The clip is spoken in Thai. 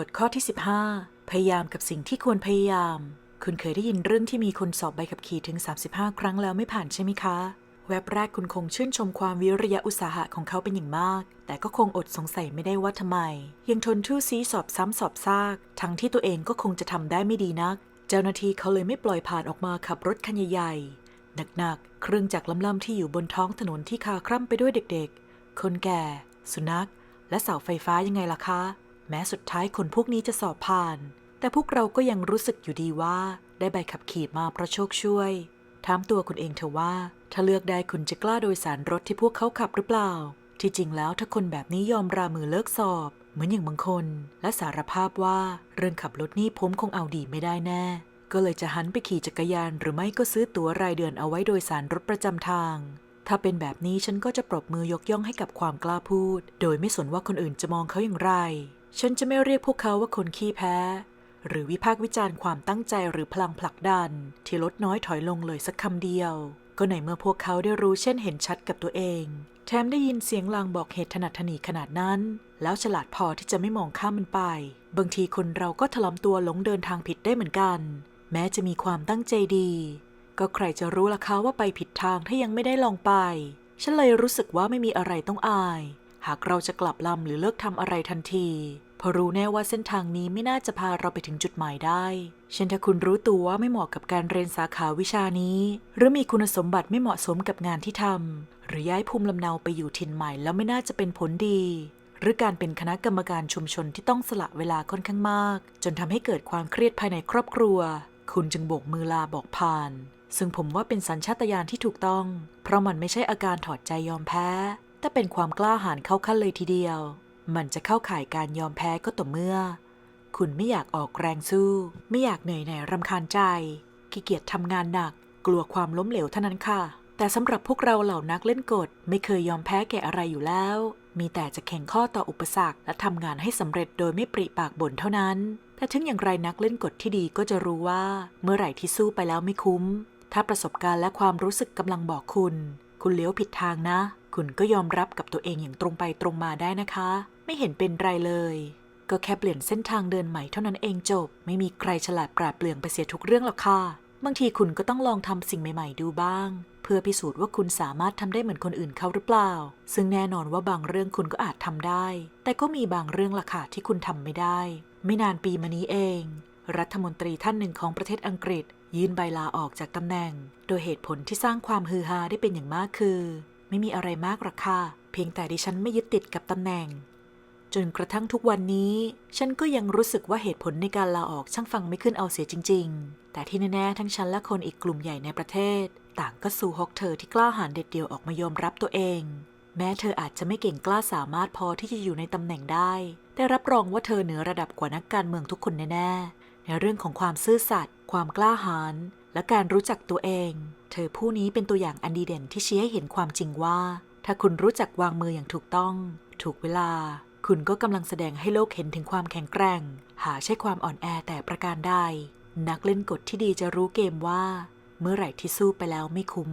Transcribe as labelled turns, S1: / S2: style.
S1: กฎข้อที่ 15 พยายามกับสิ่งที่ควรพยายาม คุณเคยได้ยินเรื่องที่มีคนสอบใบขับขี่ถึง 35 ครั้งแล้วไม่ผ่านใช่ไหมคะแวบแรกคุณคงชื่นชมความวิริยะอุตสาหะของเขาเป็นอย่างมาก แต่ก็คงอดสงสัยไม่ได้ว่าทำไม ยังทนทู่ซีสอบซ้ำสอบซาก ทั้งที่ตัวเองก็คงจะทำได้ไม่ดีนัก เจ้าหน้าที่เขาเลยไม่ปล่อยผ่านออกมาขับรถคันใหญ่ๆหนักๆเครื่องจักรล้ำๆที่อยู่บนท้องถนนที่คาคร่ำไปด้วยเด็กๆ คนแก่ สุนัข และเสาไฟฟ้ายังไงล่ะคะ แม้สุดท้ายคนพวกนี้จะสอบผ่าน แต่พวกเราก็ยังรู้สึกอยู่ดีว่าได้ใบขับขี่มาเพราะโชคช่วย ถามตัวคุณเองเถอะว่า ถ้าเลือกได้คุณจะกล้าโดยสารรถที่พวกเขาขับหรือเปล่า ที่จริงแล้วถ้าคนแบบนี้ยอมรามือเลิกสอบ เหมือนอย่างบางคน และสารภาพว่าเรื่องขับรถนี่ผมคงเอาดีไม่ได้แน่ ก็เลยจะหันไปขี่จักรยานหรือไม่ก็ซื้อตั๋วรายเดือนเอาไว้โดยสารรถประจำทาง ถ้าเป็นแบบนี้ฉันก็จะปรบมือยกย่องให้กับความกล้าพูด โดยไม่สนว่าคนอื่นจะมองเขาอย่างไร ฉันจะไม่เรียกพวกเขาว่าคนขี้แพ้ หรือวิพากษ์วิจารณ์ความตั้งใจหรือพลังผลักดัน ที่ลดน้อยถอยลงเลยสักคำเดียว ก็ในเมื่อพวกเขาได้รู้เช่นเห็นชัดกับตัวเอง แถมได้ยินเสียงลางบอกเหตุถนัดถนีขนาดนั้น แล้วฉลาดพอที่จะไม่มองข้ามมันไป บางทีคนเราก็ถลำตัวหลงเดินทางผิดได้เหมือนกัน แม้จะมีความตั้งใจดี ก็ใครจะรู้ล่ะคะว่าไปผิดทางถ้ายังไม่ได้ลองไป ฉันเลยรู้สึกว่าไม่มีอะไรต้องอาย หากเราจะกลับลำหรือเลิกทำอะไรทันทีเพราะรู้แน่ว่าเส้นทางนี้ไม่น่าจะพาเราไปถึงจุดหมายได้ เช่นถ้าคุณรู้ตัวว่าไม่เหมาะกับการเรียนสาขาวิชานี้ หรือมีคุณสมบัติไม่เหมาะสมกับงานที่ทำหรือย้ายภูมิลำเนาไปอยู่ถิ่นใหม่แล้วไม่น่าจะเป็นผลดี หรือการเป็นคณะกรรมการชุมชนที่ต้องสละเวลาค่อนข้างมาก จนทำให้เกิดความเครียดภายในครอบครัว คุณจึงโบกมือลาบอกผ่าน ซึ่งผมว่าเป็นสัญชาตญาณที่ถูกต้อง เพราะมันไม่ใช่อาการถอดใจยอมแพ้ แต่เป็นความกล้าหาญเข้าขั้นเลยทีเดียว มันจะเข้าข่ายการยอมแพ้ก็ต่อเมื่อ คุณไม่อยากออกแรงสู้ ไม่อยากเหนื่อยหน่ายรำคาญใจขี้เกียจทำงานหนัก กลัวความล้มเหลวเท่านั้นค่ะ แต่สำหรับพวกเราเหล่านักเล่นกฎไม่เคยยอมแพ้แก่อะไรอยู่แล้ว มีแต่จะแข่งข้อต่ออุปสรรคและทำงานให้สำเร็จโดยไม่ปริปากบ่นเท่านั้นแต่ถึงอย่างไรนักเล่นกฎที่ดีก็จะรู้ว่า เมื่อไหร่ที่สู้ไปแล้วไม่คุ้ม ถ้าประสบการณ์และความรู้สึกกำลังบอกคุณ คุณเลี้ยวผิดทางนะ คุณก็ยอมรับกับตัวเองอย่างตรงไปตรงมาได้นะคะ ไม่เห็นเป็นไรเลย ก็แค่เปลี่ยนเส้นทางเดินใหม่เท่านั้นเองจบ ไม่มีใครฉลาดปราดเปรื่องไปเสียทุกเรื่องหรอกค่ะ บางทีคุณก็ต้องลองทำสิ่งใหม่ ๆ ดูบ้าง เพื่อพิสูจน์ว่าคุณสามารถทำได้เหมือนคนอื่นเขาหรือเปล่า ซึ่งแน่นอนว่าบางเรื่องคุณก็อาจทำได้ แต่ก็มีบางเรื่องล่ะค่ะที่คุณทำไม่ได้ ไม่นานปีมานี้เอง รัฐมนตรีท่านหนึ่งของประเทศอังกฤษ ยื่นใบลาออกจากตำแหน่ง โดยเหตุผลที่สร้างความฮือฮาได้เป็นอย่างมากคือ ไม่มีอะไรมากหรอกค่ะ เพียงแต่ดิฉันไม่ยึดติดกับตำแหน่ง จนกระทั่งทุกวันนี้ ฉันก็ยังรู้สึกว่าเหตุผลในการลาออกช่างฟังไม่ขึ้นเอาเสียจริง ๆ แต่ที่แน่ๆทั้งฉันและคนอีกกลุ่มใหญ่ในประเทศ ต่างก็สู่ฮกเธอที่กล้าหาญเด็ดเดี่ยวออกมายอมรับตัวเอง แม้เธออาจจะไม่เก่งกล้าสามารถพอที่จะอยู่ในตำแหน่งได้ แต่รับรองว่าเธอเหนือระดับกว่านักการเมืองทุกคนแน่ๆ ในเรื่องของความซื่อสัตย์ความกล้าหาญและการรู้จักตัวเอง เธอผู้นี้เป็นตัวอย่างอันดีเด่นที่ชี้ให้เห็นความจริงว่า ถ้าคุณรู้จักวางมืออย่างถูกต้อง ถูกเวลา คุณก็กำลังแสดงให้โลกเห็นถึงความแข็งแกร่ง หาใช่ความอ่อนแอแต่ประการใดนักเล่นกฎที่ดีจะรู้เกมว่า เมื่อไหร่ที่สู้ไปแล้วไม่คุ้ม